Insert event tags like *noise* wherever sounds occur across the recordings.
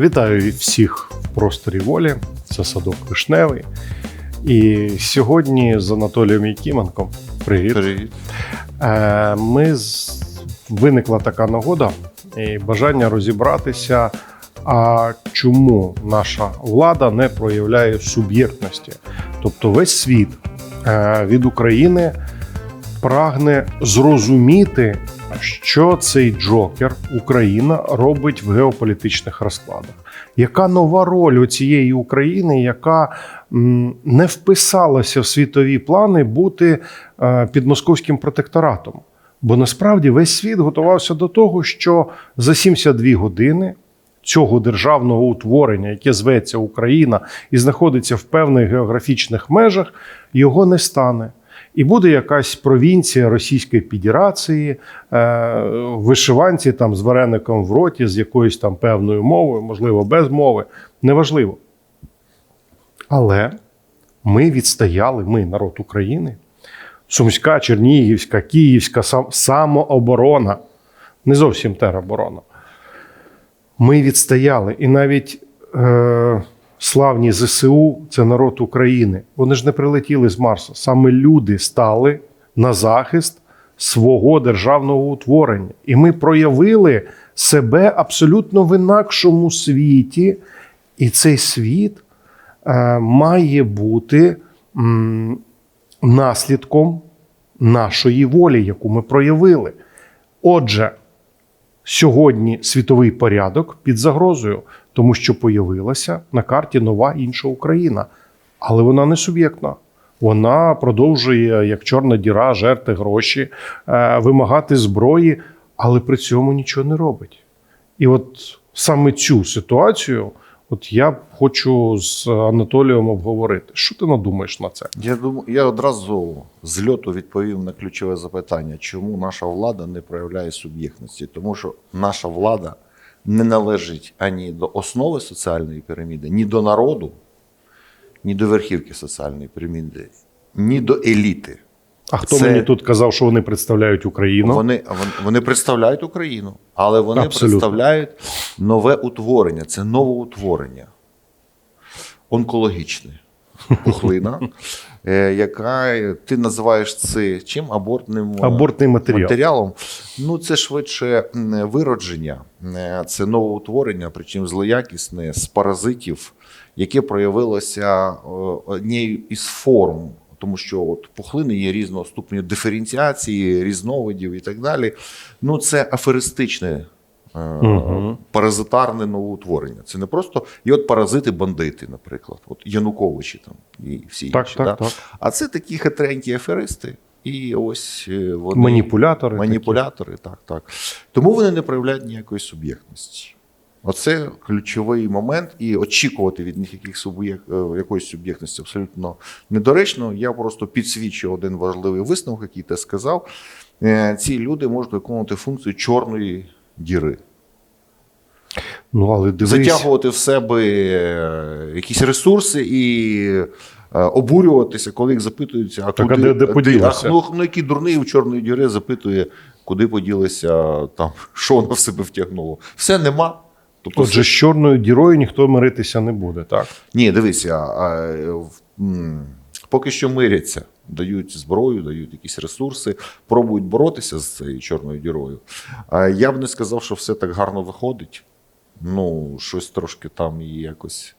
Вітаю всіх в просторі волі. Це садок Вишневий. І сьогодні з Анатолієм Якименком. Привіт. Привіт. Е, Ми з... виникла така нагода і бажання розібратися, а чому наша влада не проявляє суб'єктності. Тобто весь світ е, від України прагне зрозуміти, що цей Джокер Україна робить в геополітичних розкладах. Яка нова роль у цієї України, яка не вписалася в світові плани бути е, під московським протекторатом? Бо насправді весь світ готувався до того, що за 72 години цього державного утворення, яке зветься Україна і знаходиться в певних географічних межах, його не стане. І буде якась провінція Російської Федерації, е, вишиванці там з вареником в роті, з якоюсь там певною мовою, можливо, без мови, неважливо. Але ми відстояли, ми, народ України, Сумська, Чернігівська, Київська самооборона, не зовсім тероборона. Ми відстояли. І навіть е, славні ЗСУ це народ України. Вони ж не прилетіли з Марса. Саме люди стали на захист свого державного утворення. І ми проявили себе абсолютно в інакшому світі. І цей світ е, має бути м, наслідком нашої волі, яку ми проявили. Отже, сьогодні світовий порядок під загрозою, тому що появилася на карті нова інша Україна, але вона не суб'єктна. Вона продовжує як чорна діра, жерти гроші, е, вимагати зброї, але при цьому нічого не робить. І от саме цю ситуацію, от я хочу з Анатолієм обговорити. Що ти надумаєш на це? Я думаю, я одразу з льоту відповів на ключове запитання, чому наша влада не проявляє суб'єктності. Тому що наша влада не належить ані до основи соціальної піраміди, ні до народу, ні до верхівки соціальної піраміди, ні до еліти. А хто Це- мені тут казав, що вони представляють Україну? Вони, вони, представляють Україну, але вони Абсолютно. представляють нове утворення. Це новоутворення. Онкологічне. Пухлина, *laughs* е, яка ти називаєш це чим? Абортним е, Абортний матеріал. матеріалом. Ну, це швидше виродження, Е, це новоутворення, причому злоякісне з паразитів, яке проявилося е, однією із форм. Тому що от пухлини є різного ступеню диференціації, різновидів і так далі. Ну, це аферистичне. Мгм. Паразитарне новоутворення. Це не просто і от паразити-бандити, наприклад, от Януковичі там і всі Так, інші. так, да? так. А це такі хитренькі аферисти, і ось е, вони Маніпулятори. маніпулятори, так, так. Тому вони не проявляють ніякої суб'єктності. Оце ключовий момент, і очікувати від них яких суб'єк... е, якоїсь суб'єктності абсолютно недоречно. Я просто підсвічую один важливий висновок, який ти сказав. Е, Ці люди можуть виконувати функцію чорної діри. Ну, але дивись, Затягувати в себе е, якісь ресурси і обурюватися, коли їх запитуються, а Так, а де- де а, ну, ну який дурний у чорної діри запитує, куди поділося там, *laughs* що воно в себе втягнуло. Все нема. Тобто, отже, з чорною дірою ніхто миритися не буде, так? ні, дивися, а, в- м, поки що миряться, дають зброю, дають якісь ресурси, пробують боротися з цією чорною дірою. А я б не сказав, що все так гарно виходить. Ну, щось трошки там і якось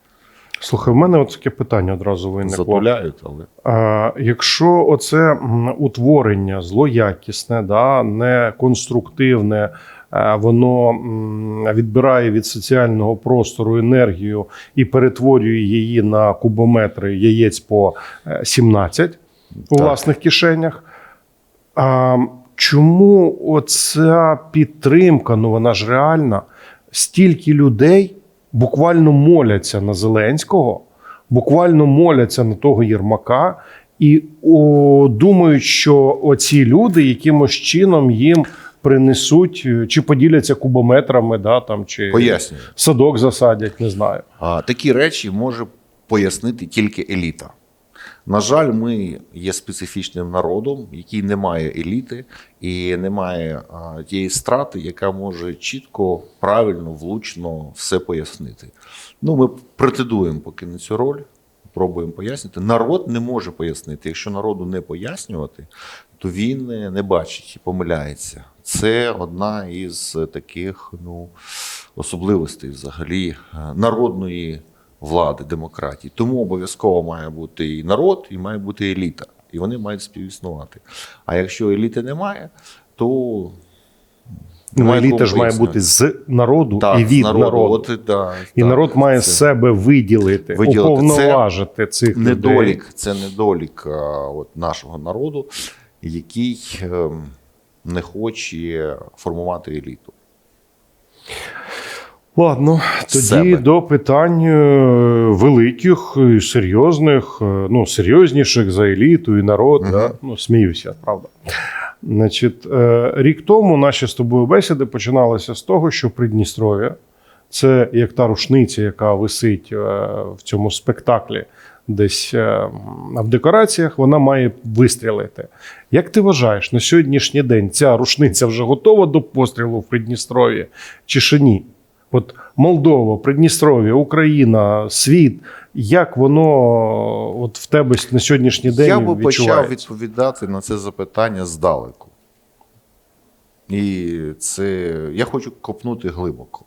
Слухай, в мене от таке питання одразу виникло. затуляють, але. А, якщо оце утворення злоякісне, да, не конструктивне, воно відбирає від соціального простору енергію і перетворює її на кубометри яєць по е, 17 у Так. власних кишенях. А, чому оця підтримка, ну вона ж реальна, стільки людей буквально моляться на Зеленського, буквально моляться на того Єрмака і о, думають, що оці люди якимось чином їм принесуть е, чи поділяться кубометрами, да, там, чи Пояснюю. садок засадять, не знаю. А, такі речі може пояснити тільки еліта. На жаль, ми є специфічним народом, який не має еліти і не має а, тієї страти, яка може чітко, правильно, влучно все пояснити. Ну, ми претендуємо поки на цю роль, пробуємо пояснити. Народ не може пояснити. Якщо народу не пояснювати, то він не бачить і помиляється. Це одна із таких ну, особливостей взагалі е, народної влади, демократії. Тому обов'язково має бути і народ, і має бути еліта. І вони мають співіснувати. А якщо еліти немає, то Ну, еліта ж має бути з народу Так, і від з народу. От, да, І так, народ має це- з себе виділити, Виділити. Це уповноважити цих людей. недолік. Це недолік от, нашого народу, який ем, не хоче формувати еліту. Ладно, тоді Себе. до питань е, великих, і серйозних, е, ну, серйозніших за еліту і народ. Мгм. Да? Ну, сміюся, правда. Значить, е, рік тому наші з тобою бесіди починалися з того, що Придністров'я це як та рушниця, яка висить в цьому спектаклі, десь е, в декораціях, вона має вистрілити. Як ти вважаєш, на сьогоднішній день ця рушниця вже готова до пострілу в Придністров'ї чи ще ні? От Молдова, Придністров'я, Україна, світ. Як воно от в тебе на сьогоднішній день Я би почав відповідати на це запитання здалеку. І це я хочу копнути глибоко.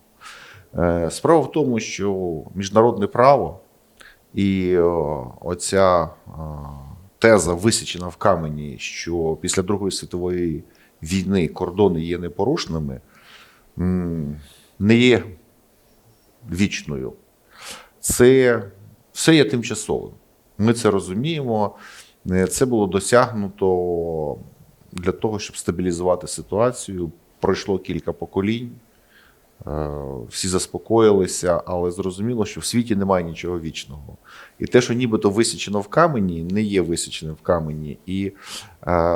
Е, Справа в тому, що міжнародне право і оця теза висічена в камені, що після Другої світової війни кордони є непорушними, не є вічною. Це все є тимчасовим. Ми це розуміємо. Е, Це було досягнуто для того, щоб стабілізувати ситуацію. Пройшло кілька поколінь, всі заспокоїлися, але зрозуміло, що в світі немає нічого вічного. І те, що нібито висічено в камені, не є висіченим в камені. І е,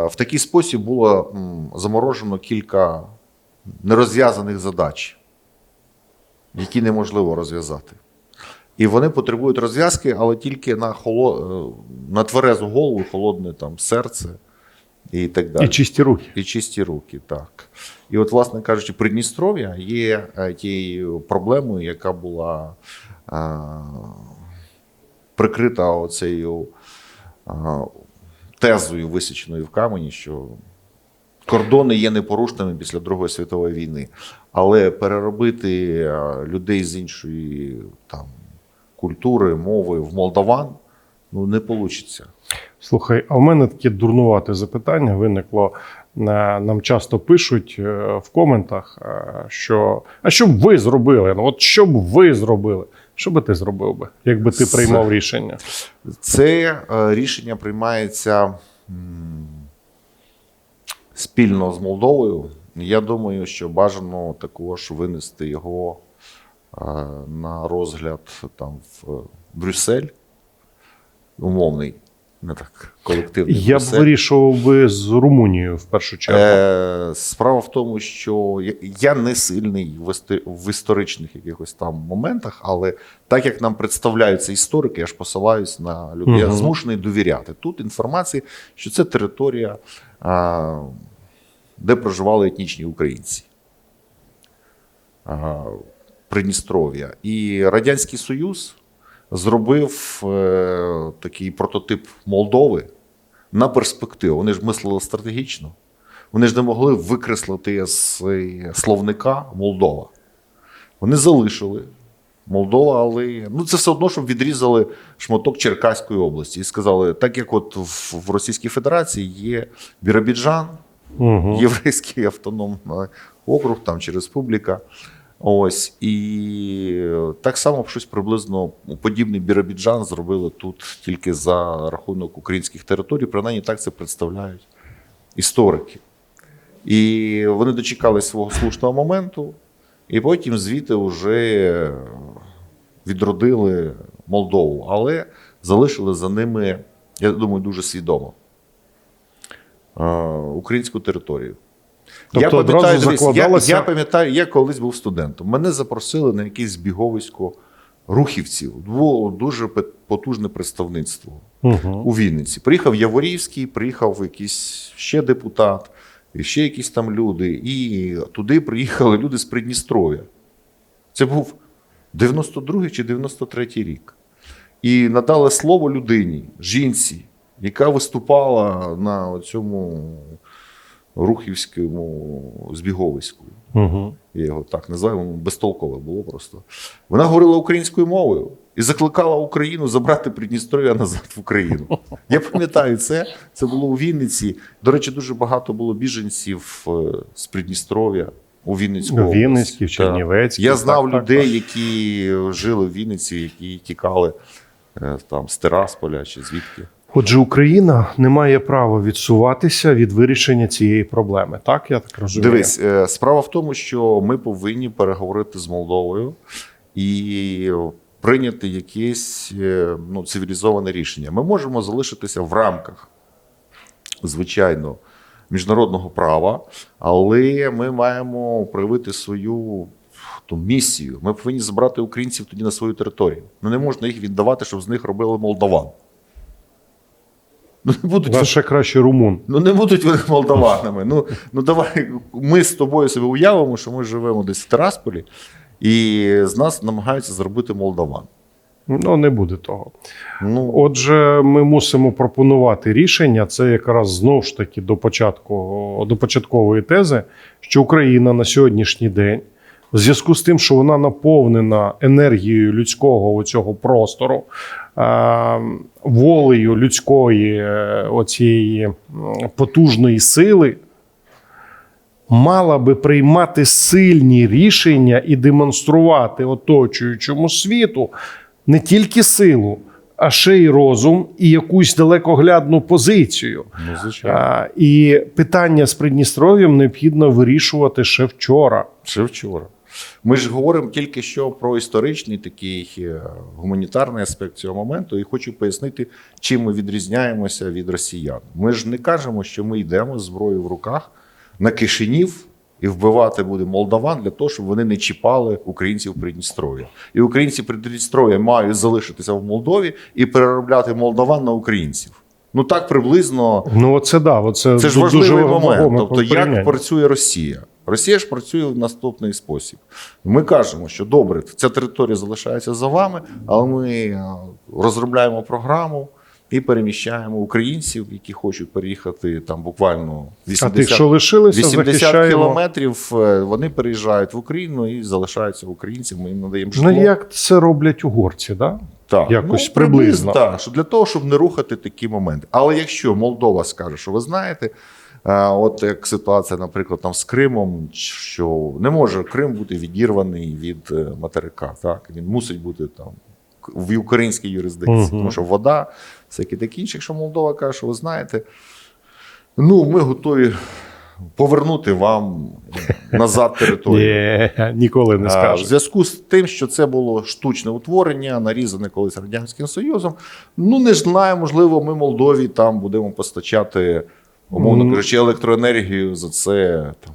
в такий спосіб було заморожено кілька нерозв'язаних задач, які неможливо розв'язати. І вони потребують розв'язки, але тільки на, холо... е, на тверезу голову, холодне там серце і так далі. І чисті руки. І чисті руки, так. І от, власне кажучи, Придністров'я є е, тією проблемою, яка була е, прикрита оцею е, тезою, висіченою в камені, що кордони є непорушними після Другої світової війни. Але переробити людей з іншої там, культури, мови в молдаван ну, не вийде. Слухай, а в мене таке дурнувате запитання виникло. Е, Нам часто пишуть е, в коментах, е, що а що б ви зробили? Ну от що б ви зробили? Що би ти зробив би, якби ти Це- приймав рішення? Це рішення приймається спільно з Молдовою. Я думаю, що бажано також винести його на розгляд там в Брюссель. Умовний, не так, колективний Я б вирішував би з Румунією в першу чергу. Е, справа в тому, що я- не сильний в, історичних якихось там моментах, але так як нам представляються історики, я ж посилаюсь на людей. Я змушений довіряти. Тут інформація, що це територія, а, де проживали етнічні українці. А, Придністров'я. І Радянський Союз зробив е, такий прототип Молдови на перспективу. Вони ж мислили стратегічно. Вони ж не могли викреслити з словника Молдова. Вони залишили Молдова, але ну, це все одно, щоб відрізали шматок Черкаської області і сказали, так як от в, в Російській Федерації є Біробіджан, Угу. Єврейський автономний округ там чи республіка. Ось і так само щось приблизно подібний Біробіджан зробили тут тільки за рахунок українських територій. Принаймні так це представляють історики. І вони дочекали свого слушного моменту, і потім звідти вже відродили Молдову, але залишили за ними, я думаю, дуже свідомо е, українську територію. Тобто я, закладалося- я пам'ятаю, я колись був студентом. Мене запросили на якесь збіговисько рухівців було дуже потужне представництво Угу. у Вінниці. Приїхав Яворівський, приїхав якийсь ще депутат, і ще якісь там люди. І туди приїхали люди з Придністров'я. Це був 92 чи 93 рік. І надали слово людині, жінці, яка виступала на цьому рухівському збіговиську. Угу. Я його так називаю, воно безтолкове було просто. Вона говорила українською мовою і закликала Україну забрати Придністров'я назад в Україну. Я пам'ятаю це. Це було у Вінниці. До речі, дуже багато було біженців е, з Придністров'я у Вінницьку. Область. Вінницький, Так. Я знав так, людей, так. які жили в Вінниці, які тікали е, там з Тирасполя чи звідки. Отже, Україна не має права відсуватися від вирішення цієї проблеми. Так, я так розумію. Дивись, е, справа в тому, що ми повинні переговорити з Молдовою і прийняти якесь е, ну, цивілізоване рішення. Ми можемо залишитися в рамках, звичайно, міжнародного права, але ми маємо проявити свою ту місію. Ми повинні забрати українців тоді на свою територію. Ну не можна їх віддавати, щоб з них робили молдаван. Ну, не будуть Да, ще краще румун. Ну не будуть вони молдаванами. Ну, ну давай ми з тобою собі уявимо, що ми живемо десь в Терасполі, і з нас намагаються зробити молдаван. Ну не буде того. Ну, Отже, ми мусимо пропонувати рішення. Це якраз знову ж таки до початку до початкової тези, що Україна на сьогоднішній день, в зв'язку з тим, що вона наповнена енергією людського цього простору, волею людської е, оцієї потужної сили. Мала би приймати сильні рішення і демонструвати оточуючому світу не тільки силу, а ще й розум і якусь далекоглядну позицію. ну. А, і питання з Придністров'ям необхідно вирішувати ще вчора. Ще вчора. Ми ж говоримо тільки що про історичний такий е, гуманітарний аспект цього моменту, і хочу пояснити, чим ми відрізняємося від росіян. Ми ж не кажемо, що ми йдемо з зброєю в руках на Кишинів і вбивати буде молдаван для того, щоб вони не чіпали українців Придністров'я. І українці Придністров'я мають залишитися в Молдові і переробляти молдаван на українців. Ну так приблизно Ну, оце да, оце, це ж важливий дуже момент. Тобто, порівняння. як працює Росія? Росія ж працює в наступний спосіб. Ми кажемо, що добре, ця територія залишається за вами, але ми е, розробляємо програму і переміщаємо українців, які хочуть переїхати там буквально а тих, що лишилися, 80 кілометрів. е, Вони переїжджають в Україну і залишаються українців. Ми їм надаємо житло. Ну, як це роблять угорці, да? Так, Якось приблизно. Так, що для того, щоб не рухати такі моменти. Але якщо Молдова скаже, що ви знаєте, е, от як ситуація, наприклад, там з Кримом, що не може Крим бути відірваний від е, материка, так він мусить бути там в українській юрисдикції, Мгм. тому що вода, всяке таке інше. Якщо Молдова каже, що ви знаєте, ну ми готові повернути вам назад територію. Ні, ніколи не А, В зв'язку з тим, що це було штучне утворення, нарізане колись Радянським Союзом. Ну, не знаю, можливо, ми Молдові там будемо постачати, умовно Ну. кажучи, електроенергію за це там,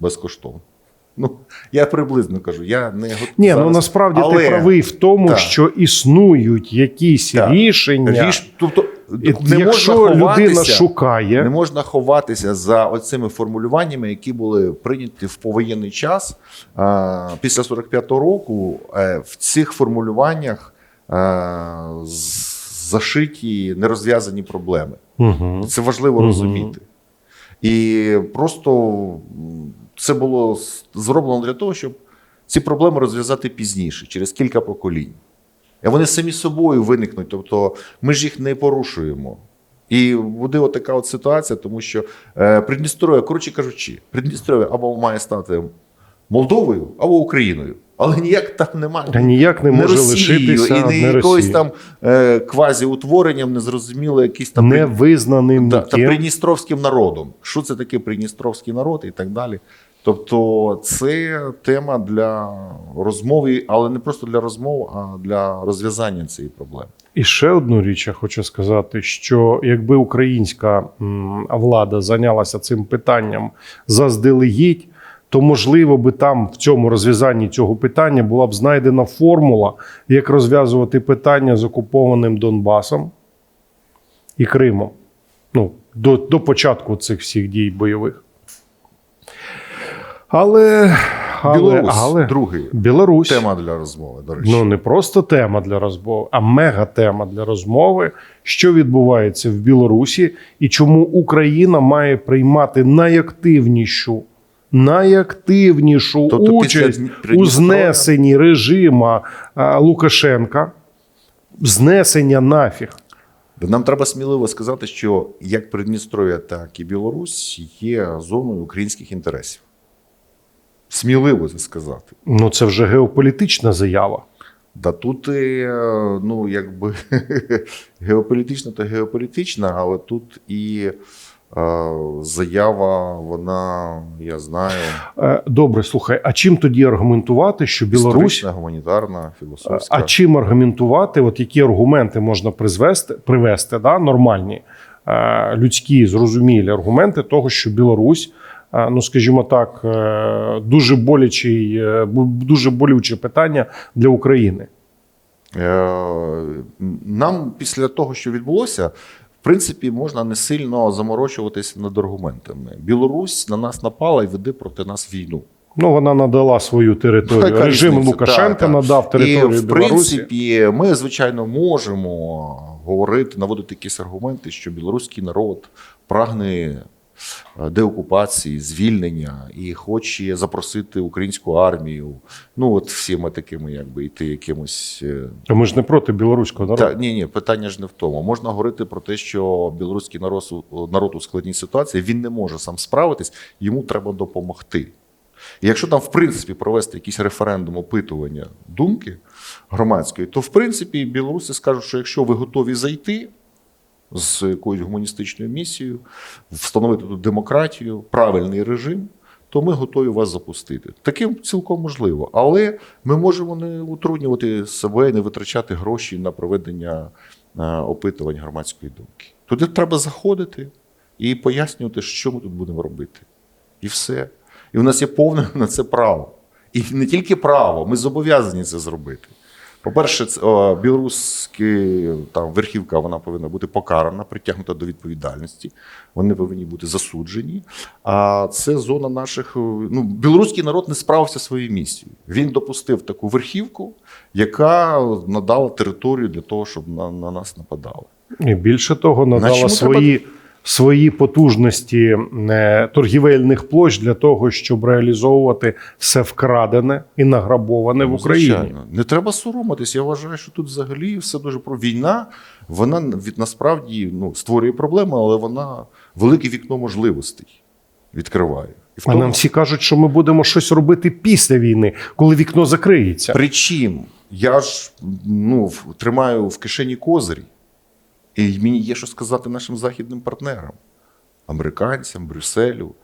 безкоштовно. Ну, я приблизно кажу, я не готовий. Ні, ну насправді Але- ти правий в тому, Так. що існують якісь Так. рішення. Ріж, тобто, І не якщо можна людина ховатися, шукає, Не можна ховатися за оцими формулюваннями, які були прийняті в повоєнний час. Після 45-го року е, в цих формулюваннях е, зашиті нерозв'язані проблеми. Угу. Це важливо Мгм. розуміти. І просто це було зроблено для того, щоб ці проблеми розв'язати пізніше, через кілька поколінь. Вони самі собою виникнуть, тобто ми ж їх не порушуємо. І буде отака от ситуація, тому що е, Придністров'я, коротше кажучи, Придністров'я або має стати Молдовою, або Україною. Але ніяк там немає. Та ніяк не може лишитися і не не якоюсь там е, квазіутворенням, незрозуміло, якийсь там невизнаним та, та ніким. придністровським народом. Що це таке придністровський народ і так далі. Тобто це тема для розмови, але не просто для розмов, а для розв'язання цієї проблеми. І ще одну річ я хочу сказати: що якби українська влада зайнялася цим питанням заздалегідь, то можливо би там в цьому розв'язанні цього питання була б знайдена формула, як розв'язувати питання з окупованим Донбасом і Кримом. Ну, до, до початку цих всіх дій бойових. Але, але, Білорусь, але другий. Білорусь. Тема для розмови, до речі. Ну не просто тема для розмови, а мега тема для розмови, що відбувається в Білорусі, і чому Україна має приймати найактивнішу, найактивнішу Тобто участь у знесенні режима а, Лукашенка, знесення нафіг. Нам треба сміливо сказати, що як Придністров'я, так і Білорусь є зоною українських інтересів. Сміливо це сказати. Ну це вже геополітична заява. Да тут, е, ну, якби *laughs* геополітична то геополітична, але тут і е, заява, вона, я знаю, Е, Добре, слухай, а чим тоді аргументувати, що Білорусь історична, гуманітарна, філософська. А чим аргументувати, от які аргументи можна призвести, привести, да, нормальні, людські, зрозумілі аргументи того, що Білорусь, ну скажімо так, е, дуже болячий, е, дуже болюче питання для України. Е, Нам після того, що відбулося, в принципі, можна не сильно заморочуватися над аргументами. Білорусь на нас напала і веде проти нас війну. Ну, вона надала свою територію. Яка Режим різниця? Лукашенка так. надав територію І, в Білорусі. принципі, ми, звичайно, можемо говорити, наводити якісь аргументи, що білоруський народ прагне деокупації, звільнення і хоче запросити українську армію. Ну, от всіма такими, якби йти якимось. е, То ми ж не проти білоруського народу. та, ні, ні, питання ж не в тому. Можна говорити про те, що білоруський народ, народ у складній ситуації він не може сам справитись, йому треба допомогти. І якщо там, в принципі, провести якийсь референдум опитування думки громадської, то в принципі білоруси скажуть, що якщо ви готові зайти з якоюсь гуманістичною місією, встановити тут демократію, правильний режим, то ми готові вас запустити. Таким цілком можливо. Але ми можемо не утруднювати себе, не витрачати гроші на проведення е, опитувань громадської думки. Туди треба заходити і пояснювати, що ми тут будемо робити. І все. І в нас є повне *laughs* на це право. І не тільки право, ми зобов'язані це зробити. По-перше, білоруська там верхівка вона повинна бути покарана, притягнута до відповідальності. Вони повинні бути засуджені. А це зона наших. Ну, білоруський народ не справився своєю місією. Він допустив таку верхівку, яка надала територію для того, щоб на, на нас нападали. І більше того, надала Значить, йому свої, свої потужності е, торгівельних площ для того, щоб реалізовувати все вкрадене і награбоване в Ну, Україні. Звичайно. Не треба соромитись. Я вважаю, що тут взагалі все дуже про війна. Вона від насправді ну, створює проблеми, але вона велике вікно можливостей відкриває. І в А нам всі кажуть, що ми будемо щось робити після війни, коли вікно закриється. Причим я ж ну, тримаю в кишені козирі, і мені є що сказати нашим західним партнерам, американцям, Брюсселю.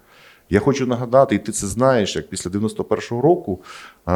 Я хочу нагадати, і ти це знаєш, як після 91-го року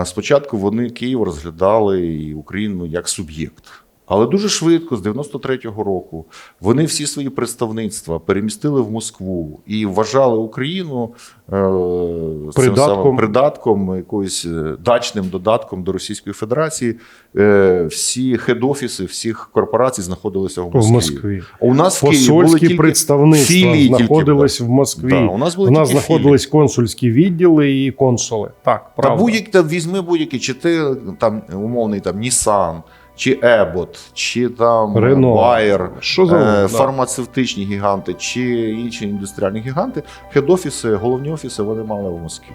спочатку вони Київ розглядали і Україну як суб'єкт. Але дуже швидко, з 93-го року, вони всі свої представництва перемістили в Москву і вважали Україну е, цим Придатком. самим придатком, якоюсь е, дачним додатком до Російської Федерації. Е, всі хед-офіси всіх корпорацій знаходилися в В Москві. Москві. А У нас в були Посольські тільки представництва філії тільки знаходились в Москві. Да, у нас були у нас тільки знаходились консульські відділи і консули. Так, Та будь-який там візьми будь-який, чи ти там умовний там Nissan, чи Ебот, чи там Renault. Bayer, Що за е, фармацевтичні гіганти, чи інші індустріальні гіганти, хед-офіси, головні офіси вони мали в Москві.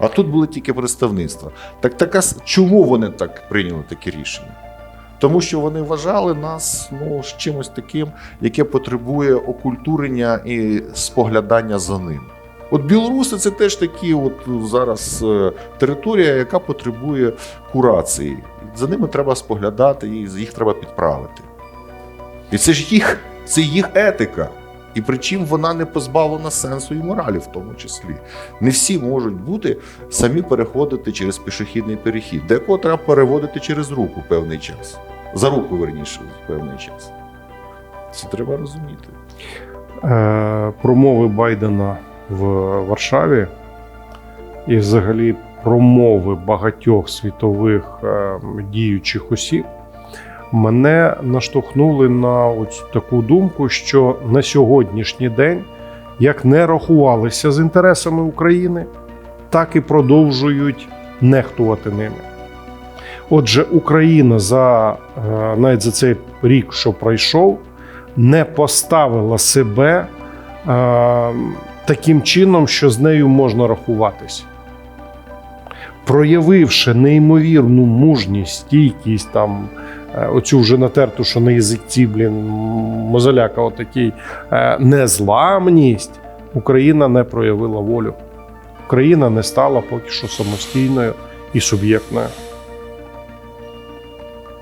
А тут були тільки представництва. Так така чому вони так прийняли таке рішення? Тому що вони вважали нас ну, з чимось таким, яке потребує окультурення і споглядання за ним. От білоруси це теж такі, от зараз е, територія, яка потребує курації. За ними треба споглядати, і їх треба підправити. І це ж їх, це їх етика. І причому вона не позбавлена сенсу і моралі, в тому числі. Не всі можуть бути самі переходити через пішохідний перехід, декого треба переводити через руку певний час. За руку, верніше, певний час. Це треба розуміти. Е, промови Байдена в Варшаві і взагалі промови багатьох світових е, діючих осіб мене наштовхнули на ось таку думку, що на сьогоднішній день як не рахувалися з інтересами України, так і продовжують нехтувати ними. Отже, Україна за е, навіть за цей рік, що пройшов, не поставила себе е, таким чином, що з нею можна рахуватися. Проявивши неймовірну мужність, стійкість, там, е, оцю вже натерту, що на язиці, блін, мозоляка, отакий, е, незламність, Україна не проявила волю. Україна не стала поки що самостійною і суб'єктною.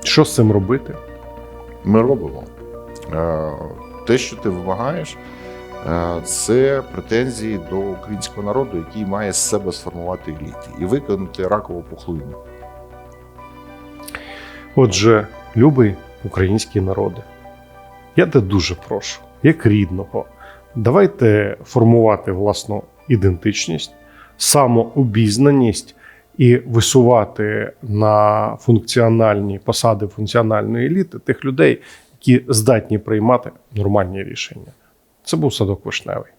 Що з цим робити? Ми робимо. Е, Те, що ти вимагаєш, це претензії до українського народу, який має з себе сформувати еліти і виконати ракову пухлину. Отже, любий український народи, я тебе дуже прошу, як рідного, давайте формувати власну ідентичність, самообізнаність і висувати на функціональні посади функціональної еліти тих людей, які здатні приймати нормальні рішення. Це був садок вишневий.